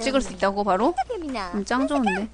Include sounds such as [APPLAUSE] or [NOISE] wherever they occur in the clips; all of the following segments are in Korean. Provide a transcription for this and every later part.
찍을 수 있다고 바로? 음, 짱 좋은데.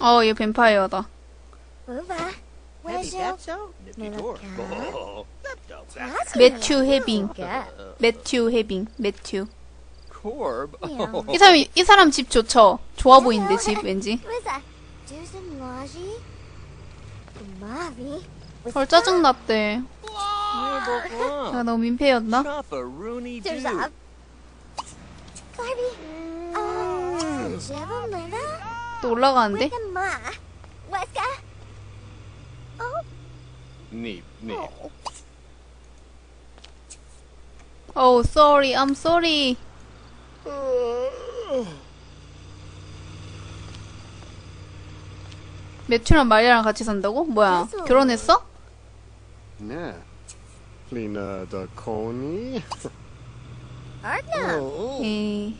어, 얘 뱀파이어다. Oh. 매튜 해빙. Yeah. 매튜 해빙. 매튜. Oh, 이 사람, 이 사람 집 좋죠? 좋아 보이는데, 집, 왠지. 헐, 짜증 났대. Nibble 나 너무 민폐였나? 또 올라가는데? Weska. Oh, oh. Oh, sorry, I'm sorry. 매튜랑 마리아랑 같이 산다고? 뭐야? 결혼했어? 네. Coney. Arna. Oh, 에이.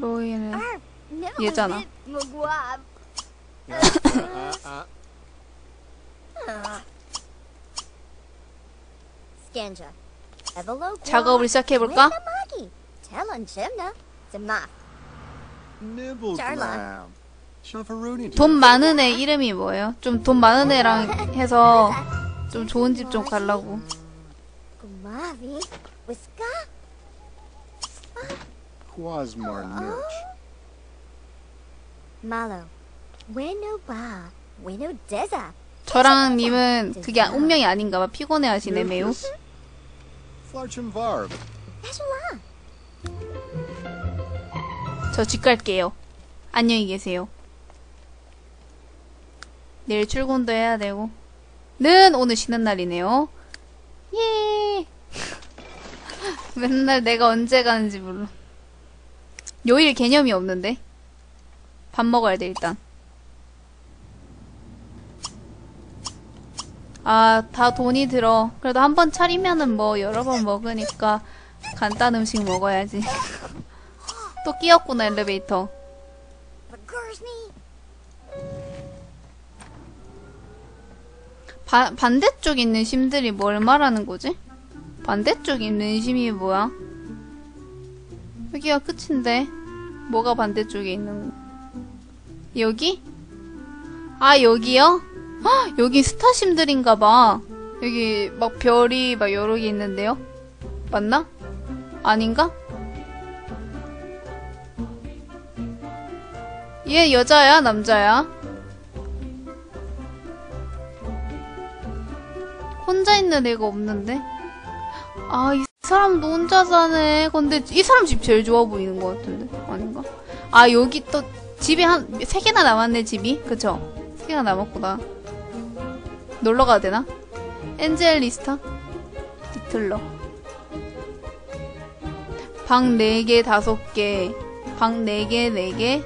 로이는 Arp. No. 얘잖아. Uh, uh. 작업을 시작해 볼까? Glam. Shavaruni. 돈 많은 애 이름이 뭐예요? 좀 돈 많은 애랑 해서 좀 좋은 집좀 가려고. Gumavi. Wiska. Quasmar Nurch. Malo. Weno ba. Weno deza. 저랑 님은 그게 운명이 아닌가 봐. 피곤해 하시네, 매우. Flarchum Varb. Peshula. 저집 갈게요. 안녕히 계세요. 내일 출근도 해야 되고. 는 오늘 쉬는 날이네요. 예. [LAUGHS] 맨날 내가 언제 가는지 몰라. 요일 개념이 없는데. 밥 먹어야 돼, 일단. 아, 다 돈이 들어. 그래도 한 번 차리면은 뭐 여러 번 먹으니까 간단 음식 먹어야지. [LAUGHS] 또 끼었구나, 엘리베이터. 바, 반대쪽 있는 심들이 뭘 말하는 거지? 반대쪽 있는 심이 뭐야? 여기가 끝인데 뭐가 반대쪽에 있는 거? 여기? 아 여기요? 헉, 여기 스타 심들인가 봐. 여기 막 별이 막 여러 개 있는데요? 맞나? 아닌가? 얘 여자야 남자야? 혼자 있는 애가 없는데? 아, 이 사람도 혼자 사네. 근데 이 사람 집 제일 좋아 보이는 것 같은데? 아닌가? 아, 여기 또 집이 한, 세 개나 남았네, 집이. 그쵸? 세 개나 남았구나. 놀러 가도 되나? 엔젤리스타? 디틀러. 방 4개, 5개. 방 4개, 4개.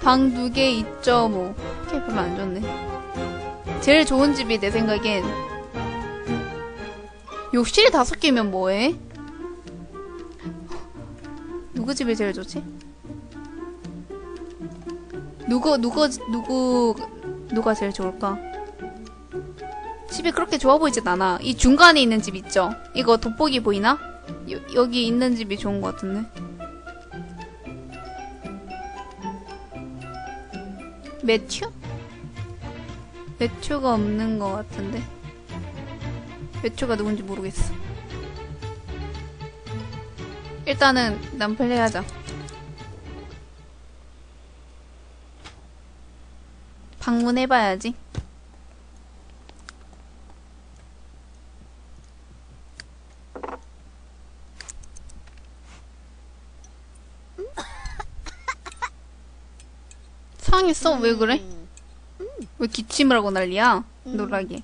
방 2개, 2.5. 이렇게 별로 안 좋네. 제일 좋은 집이 내 생각엔 욕실이 다섯 개면 뭐해? 누구 집이 제일 좋지? 누구 누구 누구 누가 제일 좋을까? 집이 그렇게 좋아 보이진 않아. 이 중간에 있는 집 있죠? 이거 돋보기 보이나? 여, 여기 있는 집이 좋은 것 같은데. 매튜? 매튜가 없는 것 같은데. 매튜가 누군지 모르겠어. 일단은 난 플레이하자. 방문해봐야지. 상했어? 왜 그래? 왜 기침을 하고 난리야? 놀라게.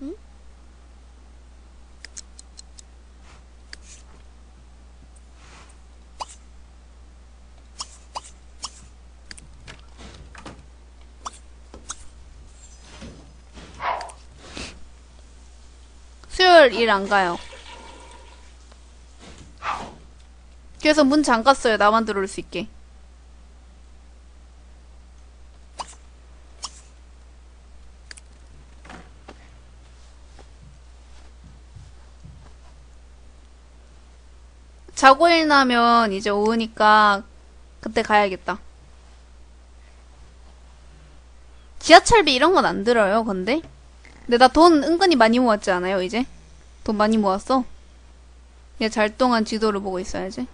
수요일 일안 가요. 그래서 문 잠갔어요. 나만 들어올 수 있게. 자고 일어나면 이제 오후니까 그때 가야겠다. 지하철비 이런 건 안 들어요, 근데? 근데 나 돈 은근히 많이 모았지 않아요, 이제? 돈 많이 모았어. 얘 잘 동안 지도를 보고 있어야지.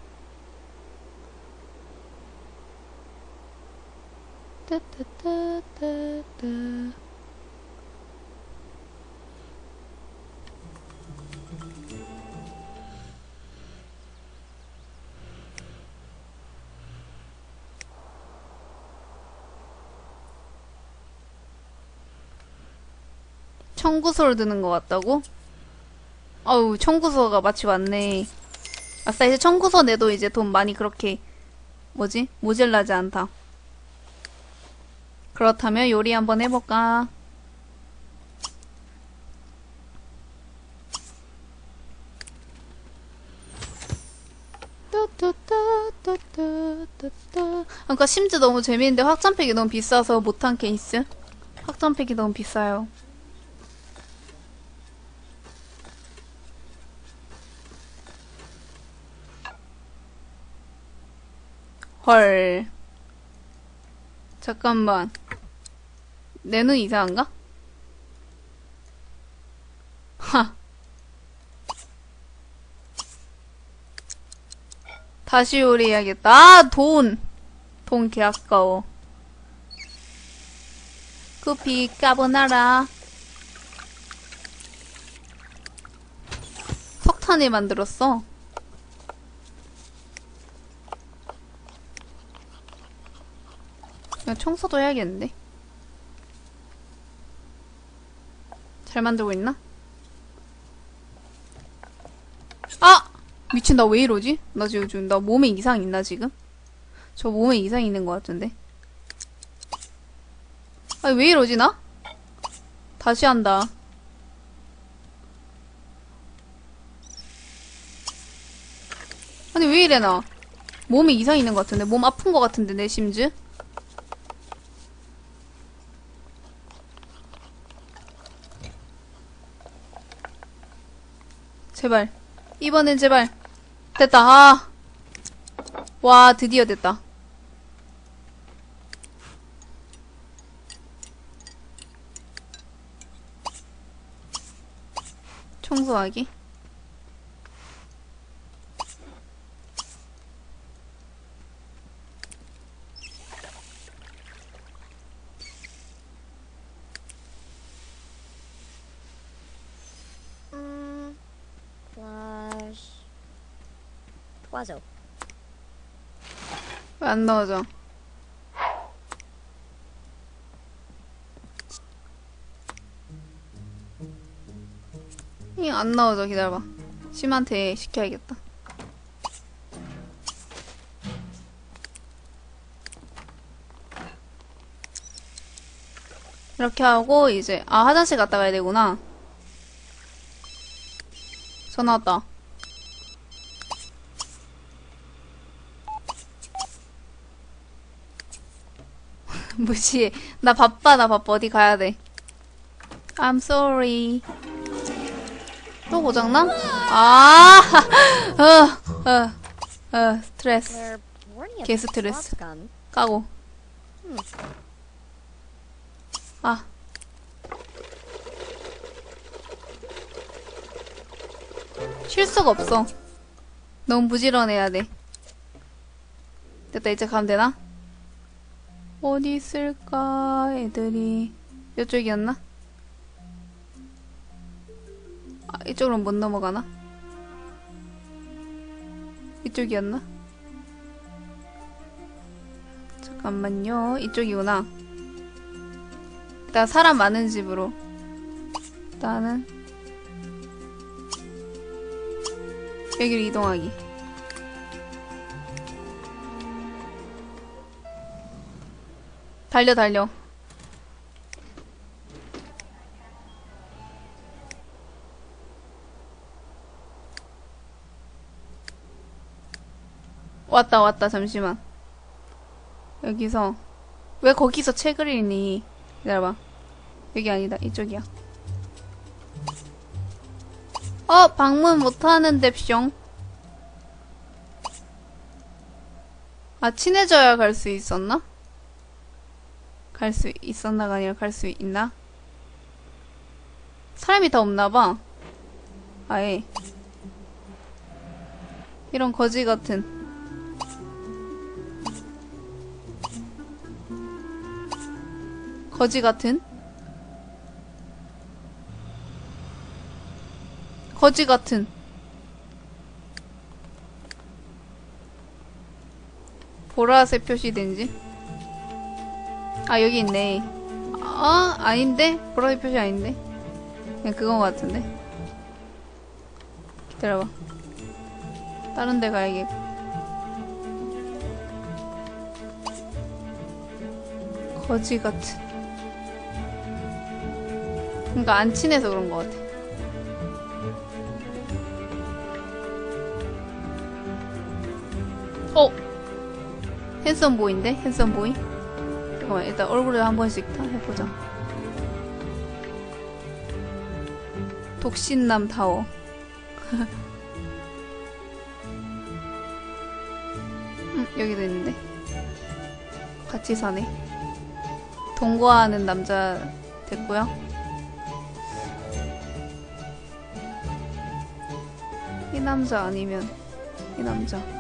청구서를 드는 것 같다고? 아우, 청구서가 마치 왔네. 아싸, 이제 청구서 내도 이제 돈 많이 그렇게, 뭐지? 모질라지 않다. 그렇다면 요리 한번 해볼까? 그러니까 심즈 너무 재밌는데 확장팩이 너무 비싸서 못한 케이스? 확장팩이 너무 비싸요. 헐. 잠깐만. 내 눈 이상한가? 하. 다시 요리해야겠다. 아, 돈! 돈 개 아까워. 쿠피 까보나라. 석탄을 만들었어. 청소도 해야겠는데. 잘 만들고 있나? 아! 미친, 나 왜 이러지? 나 지금, 좀- 나 몸에 이상 있나, 지금? 저 몸에 이상 있는 것 같은데. 아니, 왜 이러지, 나? 다시 한다. 아니, 왜 이래, 나? 몸에 이상 있는 것 같은데. 몸 아픈 것 같은데, 내 심즈? 제발. 이번엔 제발. 됐다. 아. 와, 드디어 됐다. 청소하기. Twazo. 왜안 넣어져? 잉, 안 넣어져. 기다려봐. 심한테 시켜야겠다. 이렇게 하고, 이제, 아, 화장실 갔다 가야 되구나. 전화 왔다. [LAUGHS] 무시해. 나 바빠, 나 바빠. 어디 가야 돼. I'm sorry. 또 고장나? 아, [LAUGHS] 어, 어, 어, 스트레스. Is. gun. 까고. 아. 쉴 수가 없어. 너무 부지런해야 돼. 됐다, 이제 가면 되나? 어디 있을까, 애들이. 이쪽이었나? 아, 이쪽으로 못 넘어가나? 이쪽이었나? 잠깐만요. 이쪽이구나. 일단 사람 많은 집으로. 일단은 여기로 이동하기. 달려 달려. 왔다 왔다 잠시만. 여기서 왜 거기서 책을 읽니? 기다려봐. 여기 아니다. 이쪽이야. 어, 방문 못하는데, 뿅. 아, 친해져야 갈 수 있었나? 갈 수 있었나가 아니라 갈 수 있나? 사람이 더 없나봐. 아예. 이런 거지 같은. 거지 같은? 거지 같은. 보라색 표시된 집? 아, 여기 있네. 아, 아닌데? 보라색 표시 아닌데? 그냥 그건 것 같은데? 기다려봐. 다른 데 가야겠고. 거지 같은. 그니까 안 친해서 그런 것 같아. 어! 핸섬 보이인데? 핸섬 보이? 잠깐만, 일단 얼굴을 한 번씩 다 해보자. 독신남 타워. [LAUGHS] 음, 여기도 있는데. 같이 사네. 동거하는 남자 됐고요. 이 남자 아니면 이 남자.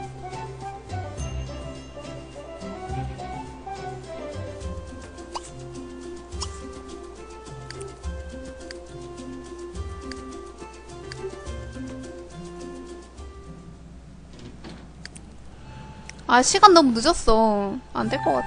아, 시간 너무 늦었어. 안 될 것 같아.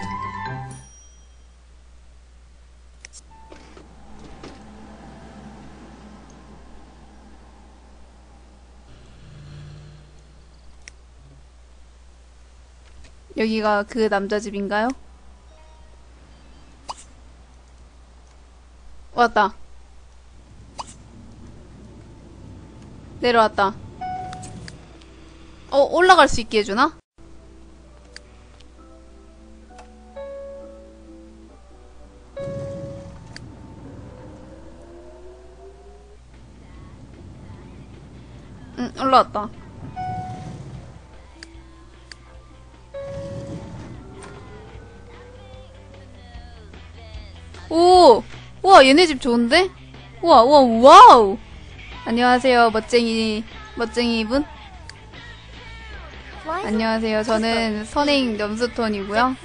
여기가 그 남자 집인가요? 왔다. 내려왔다. 어, 올라갈 수 있게 해주나? 올라왔다. 오! 우와, 얘네 집 좋은데? 우와, 우와, 와우! 안녕하세요, 멋쟁이, 멋쟁이 분. 안녕하세요. 저는 선행 염수톤이고요.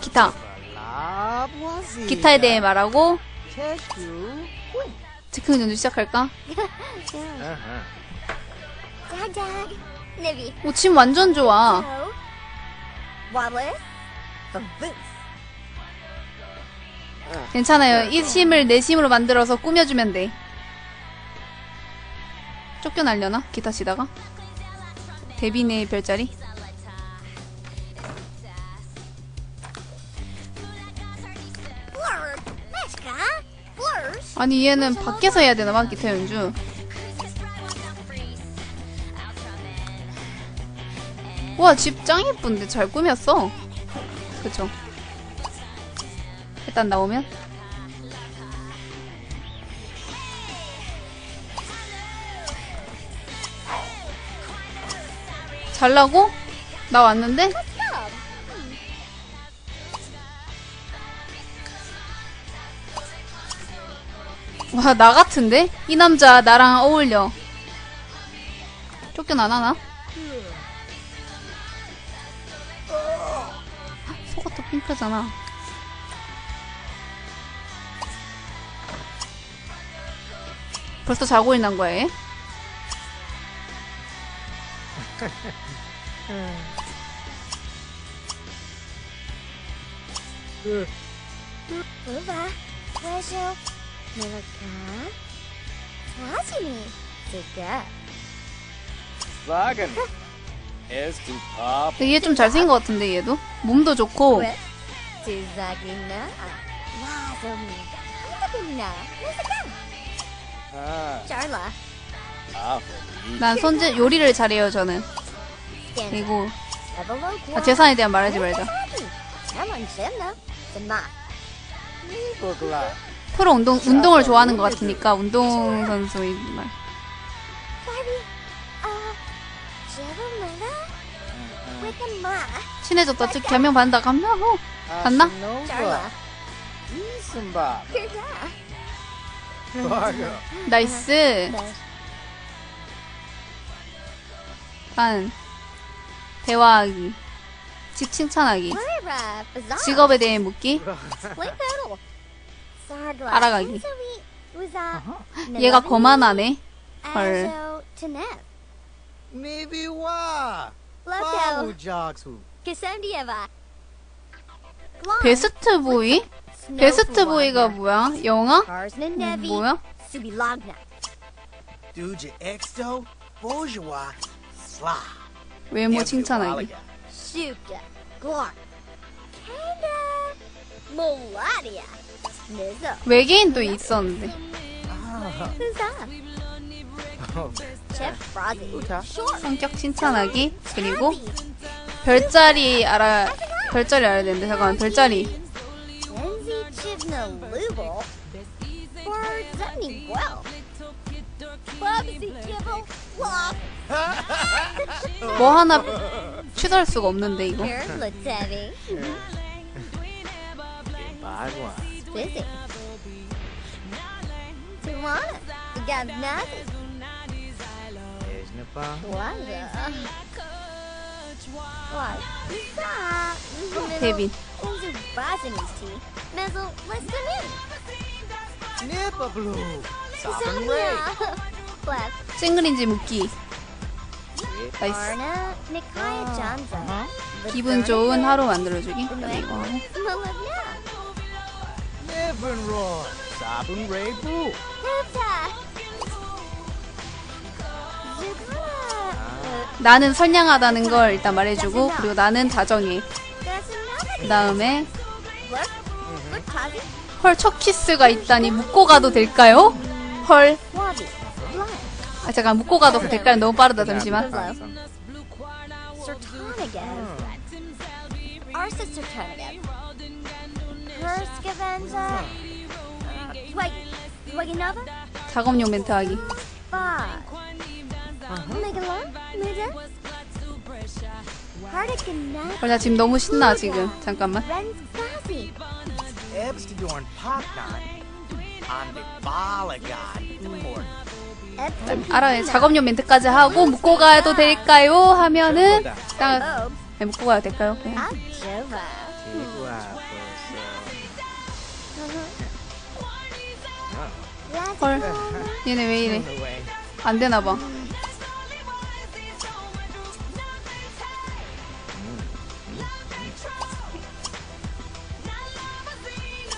기타. 기타에 대해 말하고. 즉흥 연주 시작할까? 오, 침 완전 좋아. 괜찮아요. 이 심을 내 심으로 만들어서 꾸며주면 돼. 쫓겨날려나? 기타 치다가? 데뷔네 별자리? 아니 얘는 밖에서 해야 되나 봐 기타 연주 와 집 짱 예쁜데 잘 꾸몄어 그죠 일단 나오면 잘 나고? 나 왔는데? 와, 나 같은데? 이 남자 나랑 어울려. 쫓겨나 나, 나? 속옷도 핑크잖아. 벌써 자고 있는 거야, 얘? Uva, Pleasure, Milka, Wagen. Es du Pop. 얘좀 잘생긴 것 같은데, 얘도? 몸도 좋고. Ah. 난 손질, 요리를 잘해요, 저는. 그리고, 아, 재산에 대한 말하지 말자. 프로 운동, 운동을 좋아하는 것 같으니까 운동 선수인 말. 친해졌다. 즉 개명 받는다. 갔나? 뭐? 갔나? 나이스. 반. 대화하기. 지 칭찬하기. 직업에 대해 묻기. 알아가기. 얘가 거만하네. 헐. Maybe. Loco. Jogsu. Cassandra. Glon. 베스트 보이? 베스트 보이가 뭐야? 영화? 뭐야? 외모 칭찬하기. Meladia. 외계인도 있었는데. 성격 칭찬하기. 그리고 별자리 알아 별자리 알아야 되는데 잠깐만 별자리. 뭐 하나 취소할 수가 없는데 이거. Busy. You got nothing. Esnapa. Waza. What? Stop. 데빈. Enzo Bosny's tea. Mezzle, list them in. Nippa Blue. Sovereign. Sonia. Flap. 싱글인지 묻기. 나이스. 기분 좋은 하루 만들어주기. 이거 하고. Pepta. Zucala. 나는 선량하다는 걸 일단 말해주고 그리고 나는 다정해. 그 다음에. 헐 첫 키스가 있다니 묻고 가도 될까요? 헐. 아 잠깐 묻고 가도 될까요? 너무 빠르다 잠시만. 작업용 멘트 하기. 헐나 지금 너무 신나 지금. 잠깐만. 알아요. 작업용 멘트까지 하고 묻고 가도 될까요? 하면은 딱. 네, 묻고 가도 될까요? 네. Ajova. 헐. 얘네 왜 이래? 안 되나 봐.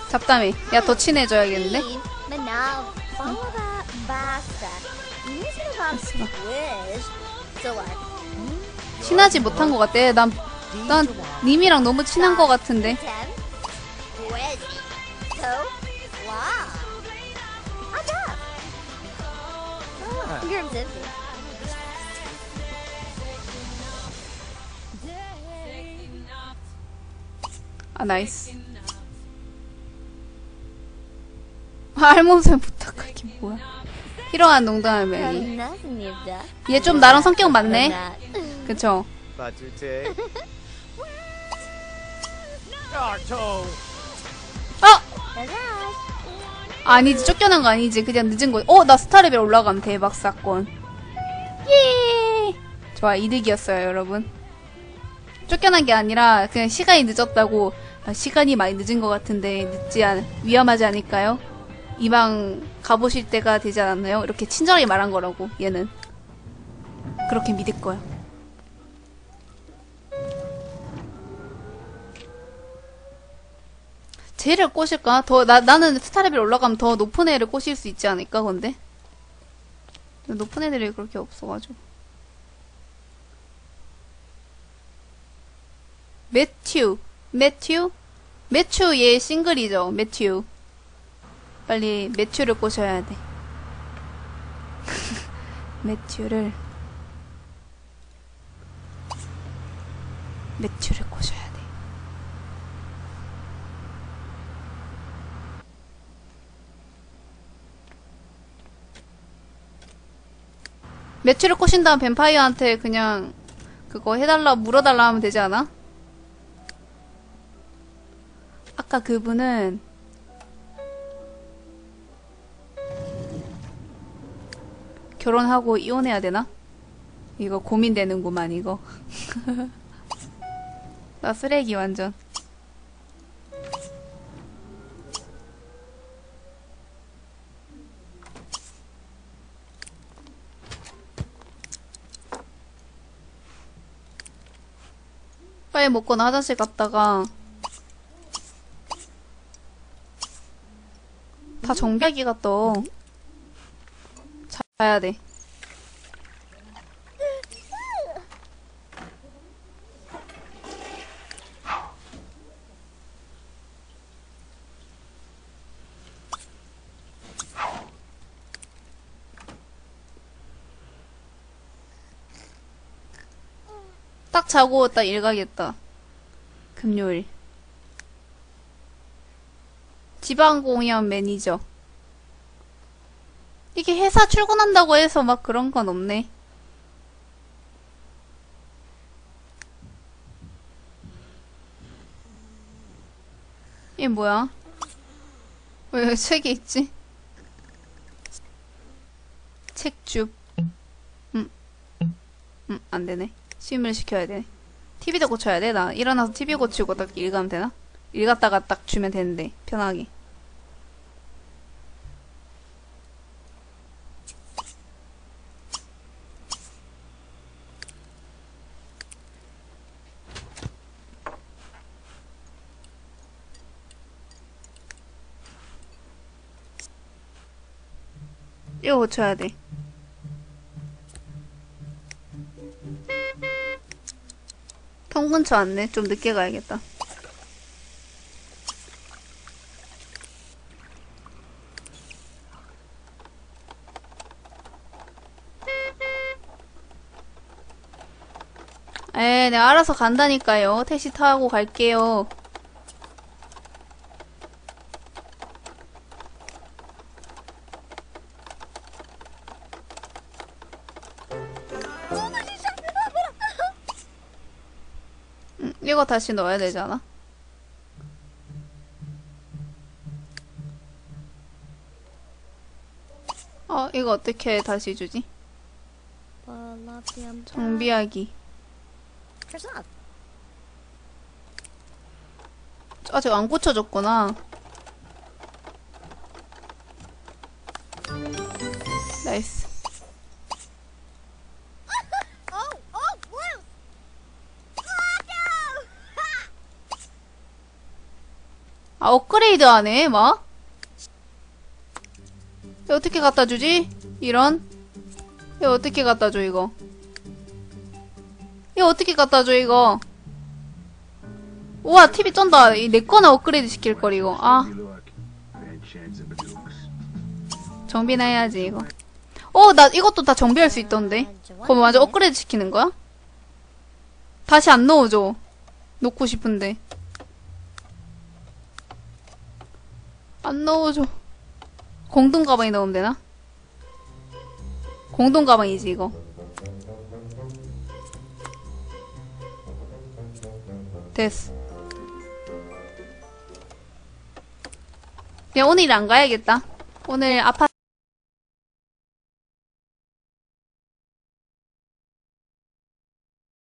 잡담해. 야, 더 친해져야겠는데? 친하지 못한 것 같아. 난, 난 님이랑 너무 친한 것 같은데. Oh, zippy. 아, 나이스. 알몸생 부탁하기 뭐야? 희롱한 you've done. 얘좀 나랑 성격 맞네. 그쵸? 아! Bazaar. 아니지 쫓겨난 거 아니지 그냥 늦은 거. 어 나 스타 레벨 올라가면 대박 사건. 예. 좋아 이득이었어요 여러분. 쫓겨난 게 아니라 그냥 시간이 늦었다고 아, 시간이 많이 늦은 것 같은데 늦지 않 위험하지 않을까요? 이방 가보실 때가 되지 않았나요? 이렇게 친절하게 말한 거라고 얘는 그렇게 믿을 거야. 쟤를 꼬실까? 더, 나, 나는 스타레벨 올라가면 더 높은 애를 꼬실 수 있지 않을까, 근데? 높은 애들이 그렇게 없어가지고. 매튜. 매튜? 매튜 얘 싱글이죠, 매튜. 빨리 매튜를 꼬셔야 돼. [LAUGHS] 매튜를. 매튜를 꼬셔야 돼. 매튜를 꼬신 다음 뱀파이어한테 그냥 그거 해달라, 물어달라 하면 되지 않아? 아까 그분은 결혼하고 이혼해야 되나? 이거 고민되는구만, 이거. [LAUGHS] 나 쓰레기 완전. 빨리 먹거나 화장실 갔다가 다 정비하기가 떠. 자야 돼. 딱 자고 딱 일 가겠다. 금요일. 지방공연 매니저. 이게 회사 출근한다고 해서 막 그런 건 없네. 이게 뭐야? 왜 여기 책이 있지? 책줍. 음. 음, 안 되네. 심을 시켜야 되네. TV도 고쳐야 돼? 나 일어나서 TV 고치고 딱 일 가면 되나? 일 갔다가 딱 주면 되는데, 편하게. 이거 고쳐야 돼. 통 근처 왔네. 좀 늦게 가야겠다. 에, 내가 알아서 간다니까요. 택시 타고 갈게요. 이거 다시 넣어야 되잖아. 어, 이거 어떻게 다시 주지? 정비하기. 아직 안 고쳐졌구나. 아, 업그레이드 안 해, 막? 이거 어떻게 갖다 주지? 이런? 이거 어떻게 갖다 줘, 이거? 이거 어떻게 갖다 줘, 이거? 우와, TV 쩐다. 이내 거나 업그레이드 시킬걸, 이거. 아, 정비나 해야지, 이거. 어, 나 이것도 다 정비할 수 있던데. 그럼 완전 업그레이드 시키는 거야? 다시 안 넣어줘. 놓고 싶은데. 안 넣어줘. 공동 가방에 넣으면 되나? 공동 가방이지, 이거. 됐어. 그냥 오늘 일안 가야겠다. 오늘 아파